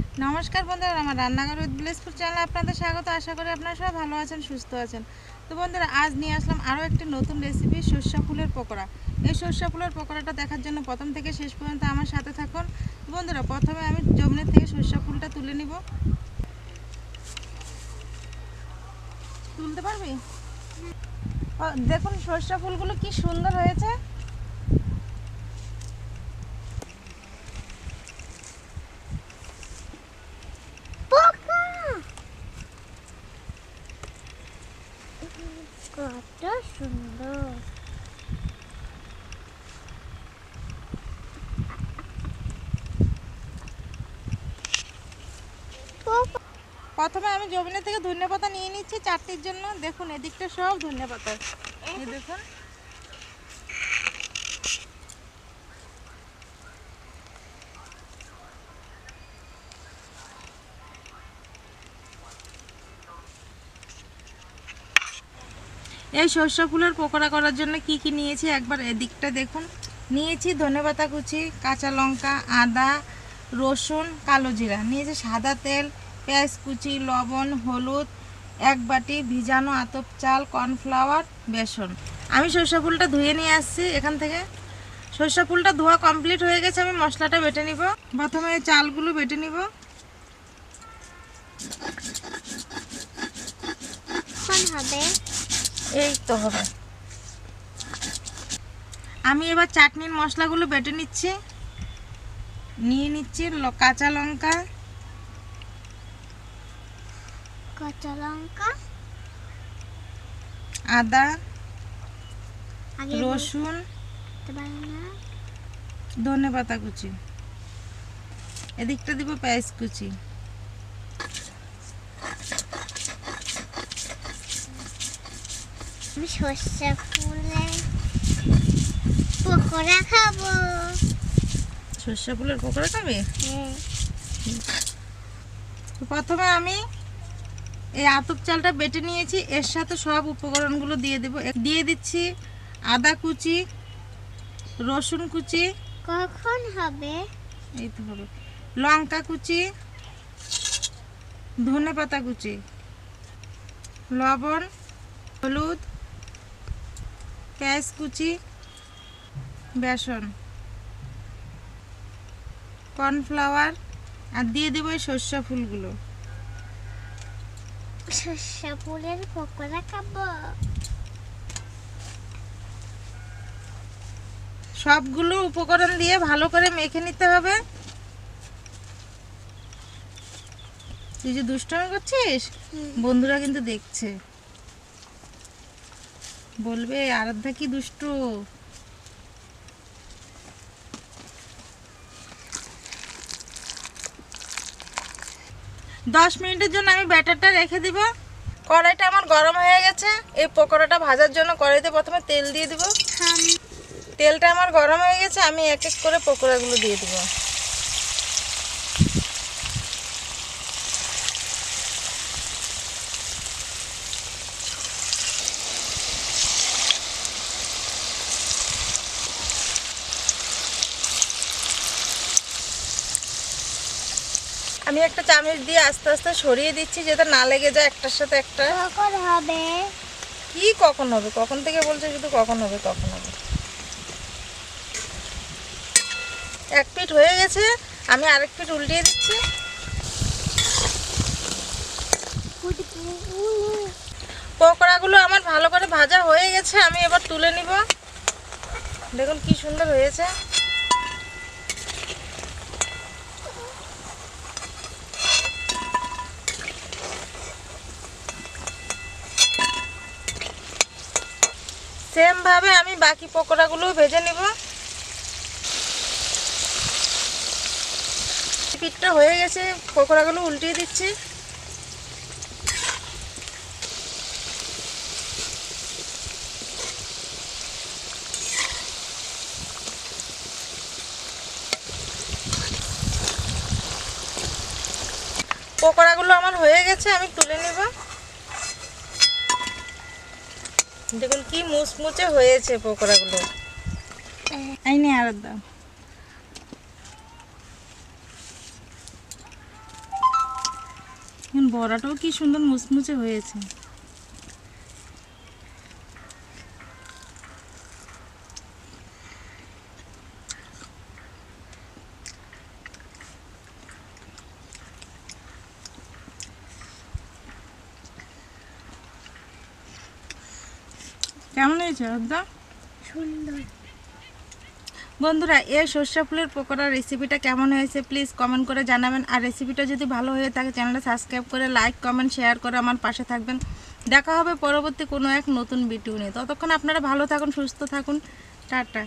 নমস্কার বন্ধুরা, আমার রান্নাঘর উইথ ব্লেসপুর চ্যানেলে আপনাদের স্বাগত। আশা করি আপনারা সবাই ভালো আছেন, সুস্থ আছেন। তো বন্ধুরা, আজ নিয়ে আসলাম আরও একটি নতুন রেসিপি সর্ষা ফুলের পকোড়া। এই সর্ষা ফুলের পকোড়াটা দেখার জন্য প্রথম থেকে শেষ পর্যন্ত আমার সাথে থাকুন। বন্ধুরা, প্রথমে আমি জমনের থেকে সর্ষা ফুলটা তুলে নিব। তুলতে পারবি? দেখুন সর্ষা ফুলগুলো কি সুন্দর হয়েছে। কত সুন্দর। প্রথমে আমি জমিনের থেকে ধনে পাতা নিয়ে নিচ্ছি চারটির জন্য। দেখুন, এদিকটা সব ধনে পাতা দেখুন। এই সর্ষে ফুলের পকোড়া করার জন্য কি কি নিয়েছি? একবার এদিকটা দেখুন। নিয়েছি ধনেপাতা কুচি, কাঁচা লঙ্কা, আদা, রসুন, কালো জিরা। নিয়েছি সাদা তেল, পেঁয়াজ কুচি, লবণ, হলুদ, এক বাটি ভিজানো আতপ চাল, কর্নফ্লাওয়ার, বেসন। আমি সর্ষে ফুলটা ধুয়ে নিয়ে আসছি এখান থেকে। সর্ষে ফুলটা ধোয়া কমপ্লিট হয়ে গেছে, আমি মশলাটা বেটে নিব। প্রথমে চালগুলো বেটে নিব। হবে? এই তো হবে। আমি এবার চাটনির মশলাগুলো বেটে নিচ্ছি। নিয়ে নিচ্ছি কাঁচা লঙ্কা। কাঁচা লঙ্কা। আদা। রসুন। ধনে পাতা কুচি। এদিকটা দিব পেঁয়াজ কুচি। সর্ষে ফুলে পকোড়া খাব। সর্ষে ফুলের পকোড়া খাবে? হ্যাঁ। প্রথমে আমি এই আতপ চালটা বেটে নিয়েছি এর সাথে সব উপকরণগুলো দিয়ে দেবো। দিয়ে দিচ্ছি আদা কুচি রসুন কুচি কখন হবে? এই তো হবে। লঙ্কা কুচি ধনে পাতা কুচি লবণ হলুদ পেঁয়াজ কুচি বেসন কর্নফ্লাওয়ার আর দিয়ে দেবো এই সর্ষা ফুলগুলো। সর্ষে ফুলের পকোড়া খাব। সবগুলো উপকরণ দিয়ে ভালো করে মেখে নিতে হবে। তুই যে দুষ্টমি করছিস? বন্ধুরা কিন্তু দেখছে। বলবে আরাধ্যা কি দুষ্ট? দশ মিনিটের জন্য আমি ব্যাটারটা রেখে দিব। কড়াইটা আমার গরম হয়ে গেছে। এই পকোড়াটা ভাজার জন্য কড়াইতে প্রথমে তেল দিয়ে দিব। তেলটা আমার গরম হয়ে গেছে আমি এক এক করে পকোড়াগুলো দিয়ে দিব। আমি একটা চামচ দিয়ে আস্তে আস্তে সরিয়ে দিচ্ছি যাতে না লেগে যায় একটার সাথে একটা। কখন হবে? কি কখন হবে? কখন থেকে বলছে শুধু কখন হবে কখন হবে? এক পিট হয়ে গেছে আমি আরেক পিট উল্টিয়ে দিচ্ছি। পকোড়াগুলো আমার ভালো করে ভাজা হয়ে গেছে আমি এবার তুলে নিব। দেখুন কি সুন্দর হয়েছে। সেম ভাবে আমি বাকি পকোড়াগুলো ভেজে নেব। পিঠটা হয়ে গেছে, পকোড়াগুলো উল্টিয়ে দিচ্ছি। পকোড়াগুলো আমার হয়ে গেছে, আমি তুলে নেব। দেখুন কি মুচমুচে হয়েছে পকোড়াগুলো? এই আর বড়াটাও কি সুন্দর মুচমুচে হয়েছে। কেমন হয়েছে একদম সুন্দর। বন্ধুরা এই সর্ষা ফুলের পকোড়ার রেসিপিটা কেমন হয়েছে প্লিজ কমেন্ট করে জানাবেন। আর রেসিপিটা যদি ভালো হয়ে থাকে চ্যানেলটা সাবস্ক্রাইব করে লাইক কমেন্ট শেয়ার করে আমার পাশে থাকবেন। দেখা হবে পরবর্তী কোনো এক নতুন ভিডিও নিয়ে। ততক্ষণ আপনারা ভালো থাকুন সুস্থ থাকুন। টাটা।